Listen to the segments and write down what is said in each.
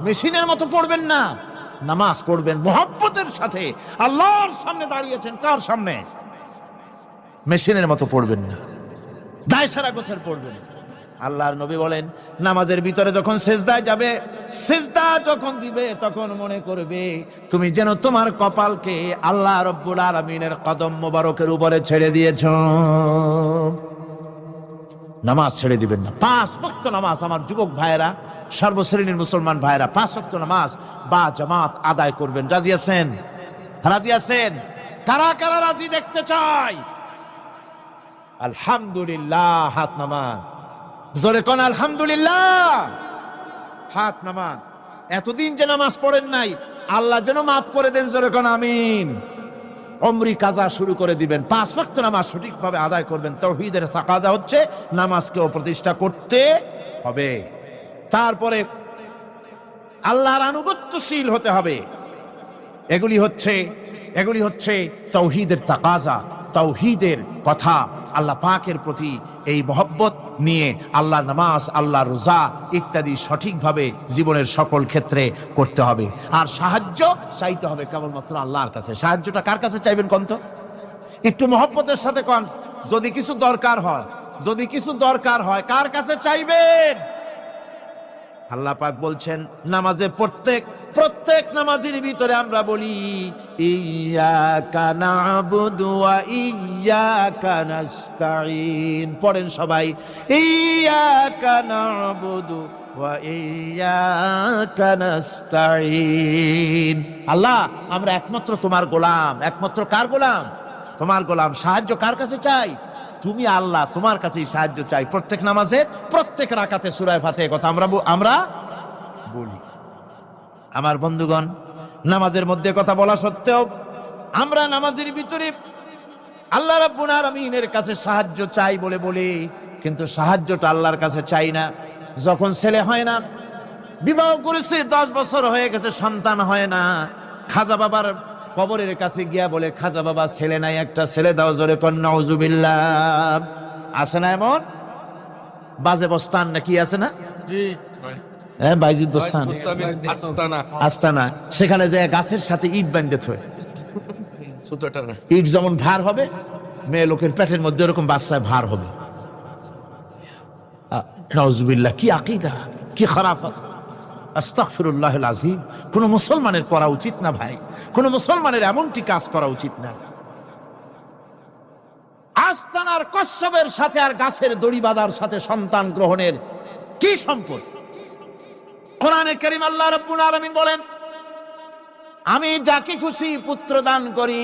মেশিনের মতো পড়বেন না। নামাজ পড়বেন মোহাব্বতের সাথে। আল্লাহর সামনে দাঁড়িয়েছেন কার সামনে? মেশিনের মতো পড়বেন না। দায় সারা গোসের পড়বেন। আল্লাহর নবী বলেন, নামাজের ভিতরে যখন সেজদায় যাবে, সেজদা যখন দিবে, তখন মনে করবে, তুমি যেন তোমার কপালকে আল্লাহ রব্বুল আলমিনের কদম মোবারকের উপরে ছেড়ে দিয়েছ। নামাজ ছেড়ে দিবেন না। পাঁচ ভক্ত নামাজ। আমার যুবক ভাইয়েরা সর্বশ্রেণীর মুসলমান ভাইরা পাঁচ ভক্ত নামাজ বা জামাত আদায় করবেন। রাজি আছেন? রাজি আছেন? কারা কারা রাজি দেখতে চাই আলহামদুলিল্লাহ, হাত নামান। জোরে কোন আলহামদুলিল্লাহ? হাত নামান। এতদিন যে নামাজ পড়েন নাই, আল্লাহ যেন মাফ করে দেন, জোরে কোন আমিন। অমরি কাজা শুরু করে দিবেন। পাঁচ ওয়াক্ত নামাজ সঠিকভাবে আদায় করবেন। তৌহিদের তাকাজা হচ্ছে নামাজকেও প্রতিষ্ঠা করতে হবে। তারপরে আল্লাহর আনুগত্যশীল হতে হবে। এগুলি হচ্ছে এগুলি হচ্ছে তৌহিদের তাকাজা, তৌহিদের কথা। আল্লাহ পাকের প্রতি এই মহব্বত নিয়ে আল্লাহ নামাজ আল্লাহ রোজা ইত্যাদি সঠিকভাবে জীবনের সকল ক্ষেত্রে করতে হবে। আর সাহায্য চাইতে হবে কেবলমাত্র আল্লাহর কাছে। সাহায্যটা কার কাছে চাইবেন কন তো? একটু মহব্বতের সাথে কন। যদি কিছু দরকার হয়, যদি কিছু দরকার হয়, কার কাছে চাইবেন? আল্লাহ পাক বলছেন, নামাজে প্রত্যেক প্রত্যেক নামাজের ভিতরে আমরা বলি পড়েন সবাই আল্লাহ, আমরা একমাত্র তোমার গোলাম। একমাত্র কার গোলাম? তোমার গোলাম সাহায্য কার কাছে চাই? তুমি আল্লাহ তোমার কাছেই সাহায্য চাই। প্রত্যেক নামাজে, প্রত্যেক রাকাতে সুরায় ফাতে কথা আমরা আমরা বলি। আমার বন্ধুগণ, নামাজের মধ্যে কথা বলা সত্ত্বেও আমরা নামাজের ভিতরে আল্লাহ রাব্বুল আলামিনের কাছে সাহায্য চাই বলে বলি, কিন্তু সাহায্যটা আল্লাহর কাছে চাই না। যখন ছেলে হয় না, বিবাহ করেছে, দশ বছর হয়ে গেছে, সন্তান হয় না, খাজা বাবার কবরের কাছে গিয়া বলে খাজা বাবা ছেলে নাই একটা ছেলে দাও জোরে কন্যা উজুবিল্লাহ আছে না এমন? বাজে বস্তান নাকি আছে না? হ্যাঁ বাইজিদ বস্তান। আস্তানা। সেখানে যে গাছের সাথে ইট বান্ধে থয়। না। ইট যেমন ভার হবে মেয়ে লোকের পেটের মধ্যে এরকম বাচ্চায় ভার হবে। নজবিল্লা কি আকিদা কি খারাপ। আস্তাগফিরুল্লাহ আজিম কোন মুসলমানের করা উচিত না ভাই। কোন মুসলমানের এমনটি কাজ করা উচিত না। আস্তানার কশ্যপের সাথে আর গাছের দড়ি বাঁধার সাথে সন্তান গ্রহণের কি সম্পর্ক কোরআনে করিম আল্লাহ রাব্বুল আলামিন বলেন, আমি যাকে খুশি পুত্র দান করি,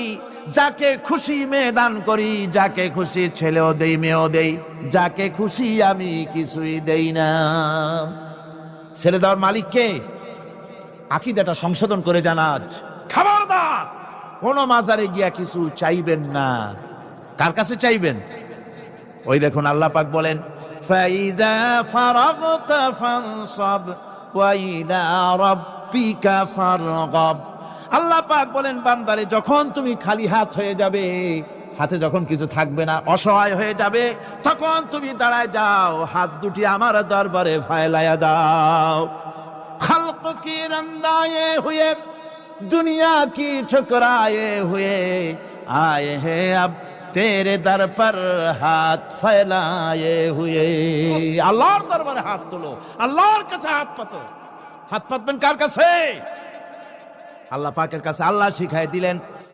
যাকে খুশি মেয়ে দান করি, যাকে খুশি ছেলেও দেই, মেয়েও দেই, যাকে খুশি আমি কিছুই দেই না। ছেলে দেওয়ার মালিককে আকিদাটা সংশোধন করে জানাজ খবরদার। কোন মাজারে গিয়া কিছু চাইবেন না। কার কাছে চাইবেন? ওই দেখুন আল্লাহ পাক বলেন ফাইদা ফারাগতা ফানসাব ওয়া ইলা রাব্বিকা ফারগাব। আল্লাহ পাক বলেন, বান্দারে, যখন তুমি খালি হাত হয়ে যাবে, হাতে যখন কিছু থাকবে না, অসহায় হয়ে যাবে, তখন তুমি দাঁড়ায় যাও, হাত দুটি আমার দরবারে ফায়লায়া দাও। খালককে রন্দায়ে হয়ে दुनिया की ठुकराए हुए आए हैं अब तेरे दर पर हाथ फैलाए हुए আল্লাহর দরবারে হাত তোলো আল্লাহর কাছে হাত পাতো হাত পাতবেন কার কাছে আল্লাহ পাকের কাছে আল্লাহ শিখাই দিলেন